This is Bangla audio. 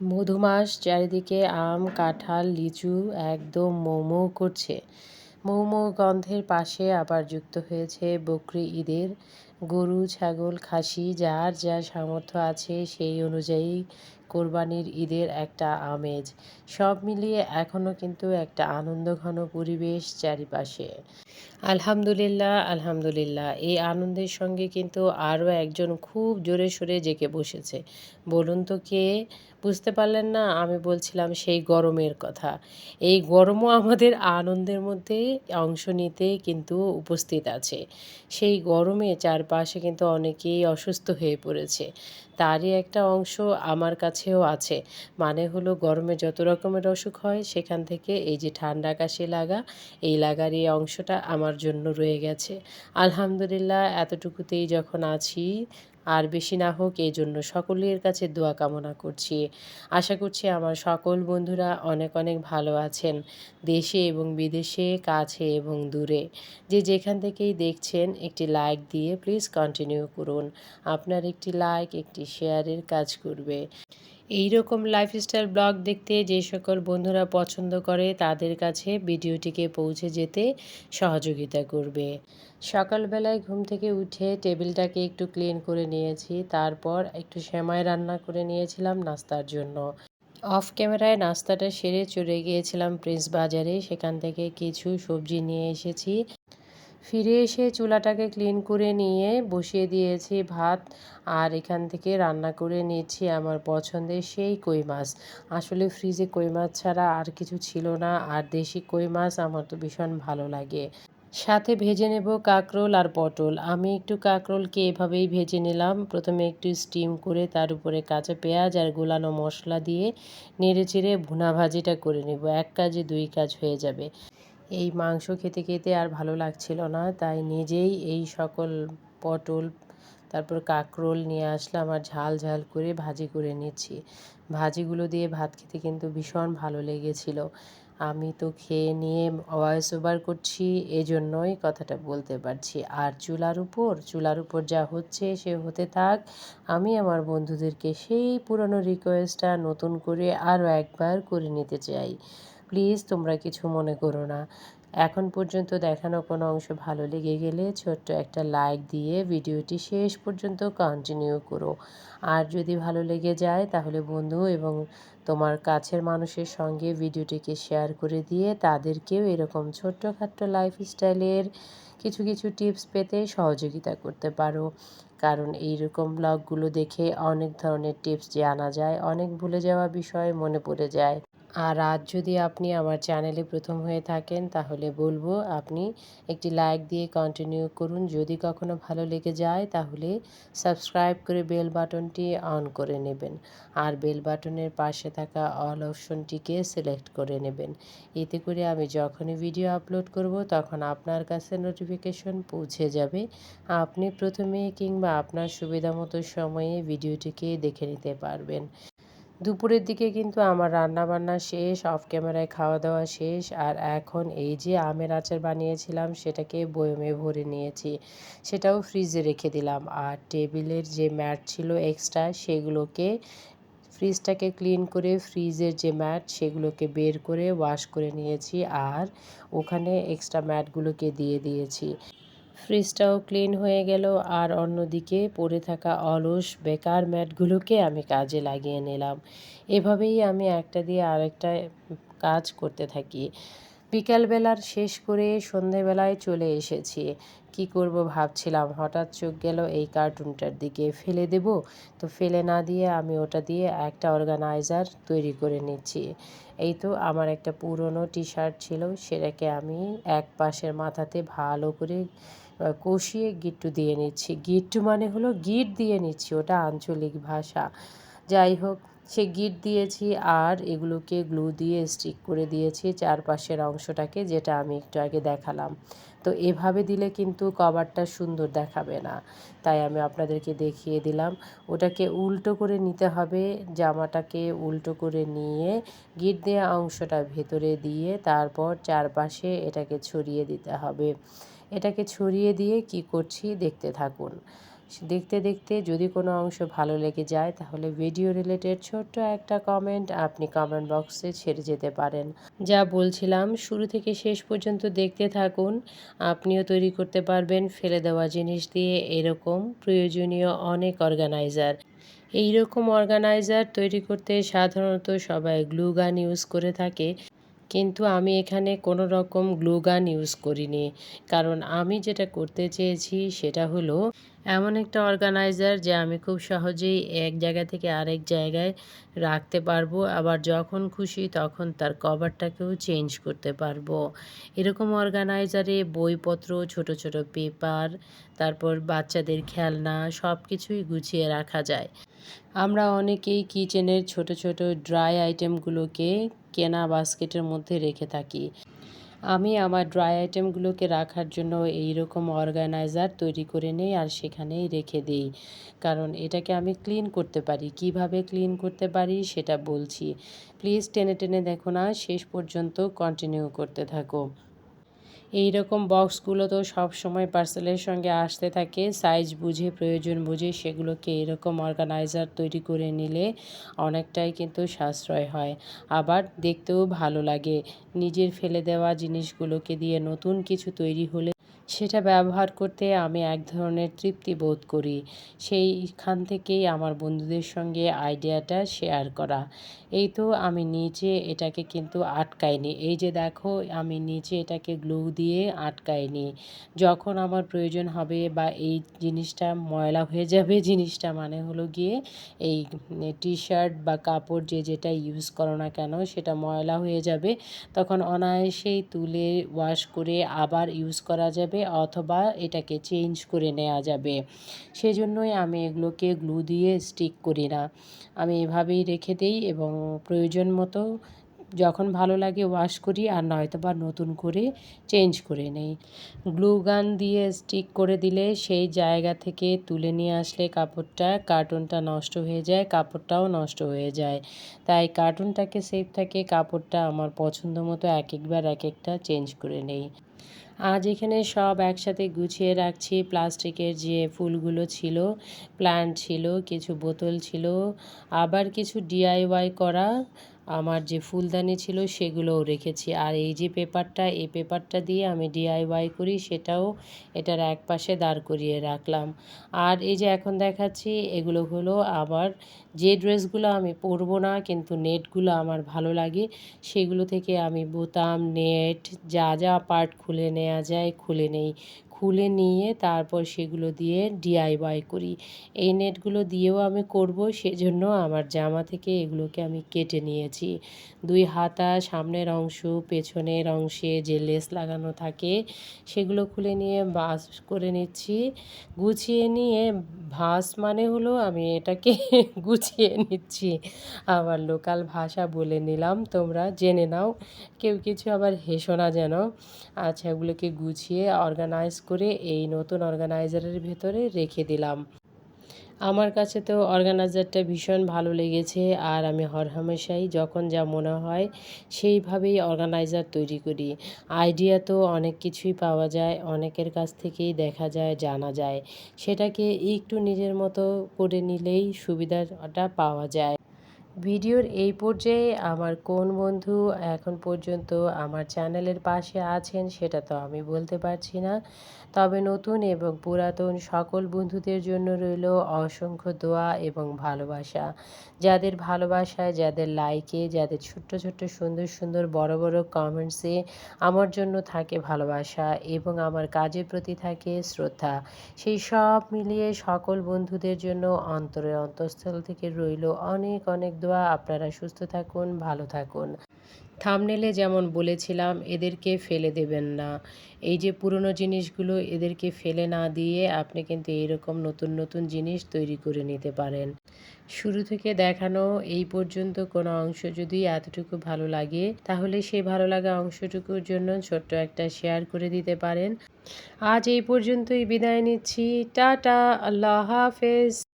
মধুমাস চারিদিকে আম, কাঁঠাল, লিচু, একদম মোমো করছে। মোমো গন্ধের পাশে আবার যুক্ত হয়েছে বকরি ঈদের। গরু, ছাগল, খাসি, যার যা সামর্থ্য আছে সেই অনুযায়ী কোরবানির ঈদের একটা আমেজ। সব মিলিয়ে এখনও কিন্তু একটা আনন্দঘন পরিবেশ চারিপাশে। আলহামদুলিল্লাহ আলহামদুলিল্লাহ। এই আনন্দের সঙ্গে কিন্তু আরও একজন খুব জোরে সোরে জেগে বসেছে। বলুন তো কে? বুঝতে পারলেন না, আমি বলছিলাম সেই গরমের কথা। এই গরমও আমাদের আনন্দের মধ্যে অংশ নিতে কিন্তু উপস্থিত আছে। সেই গরমে চারপাশে কিন্তু অনেকেই অসুস্থ হয়ে পড়েছে। তারই একটা অংশ আমার কাছেও আছে। মানে হলো গরমে যত রকমের অসুখ হয়, সেখান থেকে এই যে ঠান্ডা কাশি লাগা, এই লাগার এই অংশটা আমার জন্য রয়ে গেছে। আলহামদুলিল্লাহ, এতটুকুতেই যখন আছি আর বেশি না হোক এই জন্য সকলের কাছে দোয়া কামনা করছি। আশা করছি আমার সকল বন্ধুরা অনেক অনেক ভালো আছেন, দেশে এবং বিদেশে, কাছে এবং দূরে। যে যেখান থেকেই দেখছেন একটি লাইক দিয়ে প্লিজ কন্টিনিউ করুন। আপনার একটি লাইক একটি শেয়ারের কাজ করবে। এই রকম লাইফস্টাইল ব্লগ দেখতে যে সকল বন্ধুরা পছন্দ করে তাদের কাছে ভিডিওটিকে পৌঁছে যেতে সহযোগিতা করবে। সকালবেলায় ঘুম থেকে উঠে টেবিলটাকে একটু ক্লিন করে নিয়েছি, তারপর একটু সেমাই রান্না করে নিয়েছিলাম নাস্তার জন্য। অফ ক্যামেরায় নাস্তাটা সেরে চলে গিয়েছিলাম প্রিন্স বাজারে, সেখান থেকে কিছু সবজি নিয়ে এসেছি। ফিরে এসে চুলাটাকে ক্লিন করে নিয়ে বসিয়ে দিয়েছি ভাত আর এখান থেকে রান্না করে নিয়েছি আমার পছন্দের সেই কই মাছ। আসলে ফ্রিজে কই মাছ ছাড়া আর কিছু ছিল না আর দেশি কই মাছ আমার তো ভীষণ ভালো লাগে। সাথে ভেজে নেব কাঁকরোল আর পটল। আমি একটু কাঁকরোলকে এভাবেই ভেজে নিলাম। প্রথমে একটু স্টিম করে তার উপরে কাঁচা পেঁয়াজ আর গোলানো মশলা দিয়ে নেড়ে চেড়ে ভুনা ভাজিটা করে নেব। এক কাজে দুই কাজ হয়ে যাবে। এই মাংস খেতে খেতে আর ভালো লাগছিল না, তাই নিজেই এই সকল পটল, তারপর কাঁকরোল নিয়ে আসলাম আর ঝাল ঝাল করে ভাজি করে নিচ্ছি। ভাজিগুলো দিয়ে ভাত খেতে কিন্তু ভীষণ ভালো লেগেছিল। আমি তো খেয়ে নিয়ে ভয়েস ওভার করছি, এজন্যই কথাটা বলতে পারছি। আর চুলার উপর চুলার উপর যা হচ্ছে সে হতে থাক, আমি আমার বন্ধুদেরকে সেই পুরনো রিকোয়েস্টটা নতুন করে আরও একবার করে নিতে চাই। প্লিজ তোমরা কিছু মনে করো না। এখন পর্যন্ত দেখানো কোনো অংশ ভালো লেগে গেলে ছোট্ট একটা লাইক দিয়ে ভিডিওটি শেষ পর্যন্ত কন্টিনিউ করো। আর যদি ভালো লেগে যায় তাহলে বন্ধু এবং তোমার কাছের মানুষের সঙ্গে ভিডিওটিকে শেয়ার করে দিয়ে তাদেরকেও এরকম ছোট্টখাট্ট লাইফস্টাইলের কিছু কিছু টিপস পেতে সহযোগিতা করতে পারো। কারণ এইরকম ব্লগগুলো দেখে অনেক ধরনের টিপস জানা যায়, অনেক ভুলে যাওয়া বিষয় মনে পড়ে যায়। আর আজ যদি আপনি আমার চ্যানেলে প্রথম হয়ে থাকেন, তাহলে বলব আপনি একটি লাইক দিয়ে কন্টিনিউ করুন। যদি কখনো ভালো লেগে যায়, তাহলে সাবস্ক্রাইব করে বেল বাটনটি অন করে নেবেন আর বেল বাটনের পাশে থাকা অল অপশনটিকে সিলেক্ট করে নেবেন। এতে করে আমি যখনই ভিডিও আপলোড করব, তখন আপনার কাছে নোটিফিকেশন পৌঁছে যাবে। আপনি প্রথমে কিংবা আপনার সুবিধা মতো সময়ে ভিডিওটিকে দেখে নিতে পারবেন। দুপুরের দিকে কিন্তু আমার রান্না বান্না শেষ অফ ক্যামেরায় খাওয়া দাওয়া শেষ, আর এখন এই যে আমের আচার বানিয়েছিলাম, সেটাকে বয়মে ভরে নিয়েছি। সেটাও ফ্রিজে রেখে দিলাম। আর টেবিলের যে ম্যাট ছিল এক্সট্রা সেগুলোকে ফ্রিজটাকে ক্লিন করে ফ্রিজের যে ম্যাট সেগুলোকে বের করে ওয়াশ করে নিয়েছি। আর ওখানে এক্সট্রা ম্যাটগুলোকে দিয়ে দিয়েছি। ফ্রিজটাও ক্লিন হয়ে গেল আর অন্যদিকে পড়ে থাকা অলস, বেকার ম্যাটগুলোকে আমি কাজে লাগিয়ে নিলাম। এভাবেই আমি একটা দিয়ে আরেকটা কাজ করতে থাকি। বিকালবেলার শেষ করে সন্ধেবেলায় চলে এসেছি। কি করব ভাবছিলাম, হঠাৎ চোখ গেল এই কার্টুনটার দিকে। ফেলে দেব? তো ফেলে না দিয়ে আমি ওটা দিয়ে একটা অর্গানাইজার তৈরি করে নিচ্ছি। এই তো আমার একটা পুরনো টি শার্ট ছিল, সেটাকে আমি এক পাশের মাথাতে ভালো করে কষিয়ে গিট্টু দিয়ে নিচ্ছি। গিট্টু মানে হলো গিট দিয়ে নিচ্ছি, ওটা আঞ্চলিক ভাষা। যাই হোক সে গিট দিয়েছি আর এগুলোকে গ্লু দিয়ে স্টিক করে দিয়েছি চারপাশের অংশটাকে, যেটা আমি একটু আগে দেখালাম। তো এভাবে দিলে কিন্তু কভারটা সুন্দর দেখাবে না। তাই আমি আপনাদেরকে দেখিয়ে দিলাম। ওটাকে উল্টো করে নিতে হবে, জামাটাকে উল্টো করে নিয়ে গিট দেওয়া অংশটা ভেতরে দিয়ে তারপর চারপাশে এটাকে ছড়িয়ে দিতে হবে। এটাকে ছড়িয়ে দিয়ে কি করছি দেখতে থাকুন। দেখতে দেখতে যদি কোনো অংশ ভালো লেগে যায়, তাহলে ভিডিও রিলেটেড ছোট্ট একটা কমেন্ট আপনি কমেন্ট বক্সে ছেড়ে যেতে পারেন। যা বলছিলাম, শুরু থেকে শেষ পর্যন্ত দেখতে থাকুন। আপনিও তৈরি করতে পারবেন ফেলে দেওয়া জিনিস দিয়ে। এরকম প্রয়োজনীয় অনেক অর্গানাইজার এই রকম অর্গানাইজার তৈরি করতে সাধারণত সবাই গ্লু গান ইউজ করে থাকে। কিন্তু আমি এখানে কোনো রকম গ্লু গান ইউজ করিনি। কারণ আমি যেটা করতে চেয়েছি সেটা হলো এমন একটা অর্গানাইজার যে আমি খুব সহজেই এক জায়গা থেকে আরেক জায়গায় রাখতে পারব। আবার যখন খুশি তখন তার কভারটাকেও চেঞ্জ করতে পারব। এরকম অর্গানাইজারে বইপত্র, ছোট ছোট পেপার তারপর বাচ্চাদের খেলনা সব কিছুই গুছিয়ে রাখা যায়। আমরা অনেকেই কিচেনের ছোট ছোট ড্রাই আইটেমগুলোকে কেনা বাস্কেটের মধ্যে রেখে থাকি। আমি আমার ড্রাই আইটেমগুলোকে রাখার জন্য এই রকম অর্গানাইজার তৈরি করে নেই আর সেখানেই রেখে দিই। কারণ এটাকে আমি ক্লিন করতে পারি। কীভাবে ক্লিন করতে পারি সেটা বলছি। প্লিজ টেনে টেনে দেখো না, শেষ পর্যন্ত কন্টিনিউ করতে থাকো। এই রকম বক্সগুলো তো সব সময় পার্সেলের সঙ্গে আসতে থাকে। সাইজ বুঝে, প্রয়োজন বুঝে সেগুলোকে এরকম অর্গানাইজার তৈরি করে নিলে অনেকটাই কিন্তু সাশ্রয় হয়। আবার দেখতেও ভালো লাগে, নিজের ফেলে দেওয়া জিনিসগুলোকে দিয়ে নতুন কিছু তৈরি হলে সেটা ব্যবহার করতে আমি এক ধরনের তৃপ্তি বোধ করি। সেইখান থেকেই আমার বন্ধুদের সঙ্গে আইডিয়াটা শেয়ার করা। এই তো আমি নিচে এটাকে কিন্তু আটকাইনি। এই যে দেখো, আমি নিচে এটাকে গ্লু দিয়ে আটকাইনি। যখন আমার প্রয়োজন হবে বা এই জিনিসটা ময়লা হয়ে যাবে, জিনিসটা মানে হলো গিয়ে এই টি শার্ট বা কাপড় যে যেটা ইউজ করো না কেন, সেটা ময়লা হয়ে যাবে। তখন অনায়াসেই তুলে ওয়াশ করে আবার ইউজ করা যাবে অথবা এটাকে চেঞ্জ করে নেওয়া যাবে। সেজন্যই আমি এগুলোকে গ্লু দিয়ে স্টিক করি না। আমি এভাবেই রেখে দিই এবং প্রয়োজন মতো যখন ভালো লাগে ওয়াশ করি আর নয়তো বা নতুন করে চেঞ্জ করে নেই। গ্লু গান দিয়ে স্টিক করে দিলে সেই জায়গা থেকে তুলে নিয়ে আসলে কাপড়টা কার্টুনটা নষ্ট হয়ে যায়, কাপড়টাও নষ্ট হয়ে যায়। তাই কার্টুনটাকে সেফ থাকে, কাপড়টা আমার পছন্দ মতো এক একবার এক একটা চেঞ্জ করে নেই। আজ এখানে সব একসাথে গুছিয়ে রাখছি, প্লাস্টিকের যে ফুলগুলো ছিল প্ল্যান্ট ছিল, কিছু বোতল ছিল, আবার কিছু ডিআইওয়াই করা আমার যে ফুলদানি ছিল সেগুলোও রেখেছি। আর এই যে পেপারটা, এই পেপারটা দিয়ে আমি ডিআইওয়াই করি, সেটাও এটার এক পাশে দাঁড় করিয়ে রাখলাম। আর এই যে এখন দেখাচ্ছি, এগুলো হলো আবার যে ড্রেসগুলো আমি পরবো না, কিন্তু নেটগুলো আমার ভালো লাগে, সেগুলো থেকে আমি বোতাম, নেট, যা যা পার্ট খুলে নেওয়া যায় খুলে নেই। খুলে নিয়ে তারপর সেগুলো দিয়ে ডিআইওয়াই করি। এই নেটগুলো দিয়েও আমি করব, সেজন্য আমার জামা থেকে এগুলোকে আমি কেটে নিয়েছি। দুই হাতা, সামনের অংশ, পেছনের অংশে যে লেস লাগানো থাকে, সেগুলো খুলে নিয়ে বাস করে নিচ্ছি। গুছিয়ে নিয়ে, ভাস মানে হলো আমি এটাকে গুছিয়ে নিচ্ছি। আবার লোকাল ভাষা বলে নিলাম, তোমরা জেনে নাও। কেউ কিছু আবার হেসো না যেন। আচ্ছা এগুলোকে গুছিয়ে অর্গানাইজ করে এই নতুন অর্গানাইজারের ভেতরে রেখে দিলাম। আমার কাছে তো অর্গানাইজারটা ভীষণ ভালো লেগেছে আর আমি হরহামেশাই যখন যা মনে হয় সেইভাবেই অর্গানাইজার তৈরি করি। আইডিয়া তো অনেক কিছুই পাওয়া যায়, অনেকের কাছ থেকেই দেখা যায়, জানা যায়। সেটাকে একটু নিজের মতো করে নিলেই সুবিধাটা পাওয়া যায়। ভিডিওর এই পর্যায়ে আমার কোন বন্ধু এখন পর্যন্ত আমার চ্যানেলের পাশে আছেন সেটা তো আমি বলতে পারছি না। তবে নতুন এবং পুরাতন সকল বন্ধুদের জন্য রইল অসংখ্য দোয়া এবং ভালোবাসা। যাদের ভালোবাসায় যাদের লাইকে, যাদের ছোট্ট ছোট্ট, সুন্দর সুন্দর, বড় বড় কমেন্টসে আমার জন্য থাকে ভালোবাসা এবং আমার কাজের প্রতি থাকে শ্রদ্ধা। সেই সব মিলিয়ে সকল বন্ধুদের জন্য অন্তরে অন্তঃস্থল থেকে রইল অনেক অনেক দোয়া, আপনারা সুস্থ থাকুন, ভালো থাকুন। থামনেলে যেমন বলেছিলাম, এদেরকে ফেলে দেবেন না। এই যে পুরনো জিনিসগুলো এদেরকে ফেলে না দিয়ে আপনি কিন্তু এইরকম নতুন নতুন জিনিস তৈরি করে নিতে পারেন। শুরু থেকে দেখানো এই পর্যন্ত কোনো অংশ যদি এতটুকু ভালো লাগে, তাহলে সেই ভালো লাগা অংশটুকুর জন্য ছোট্ট একটা শেয়ার করে দিতে পারেন। আজ এই পর্যন্তই বিদায় নিচ্ছি। টাটা, আল্লাহ হাফেজ।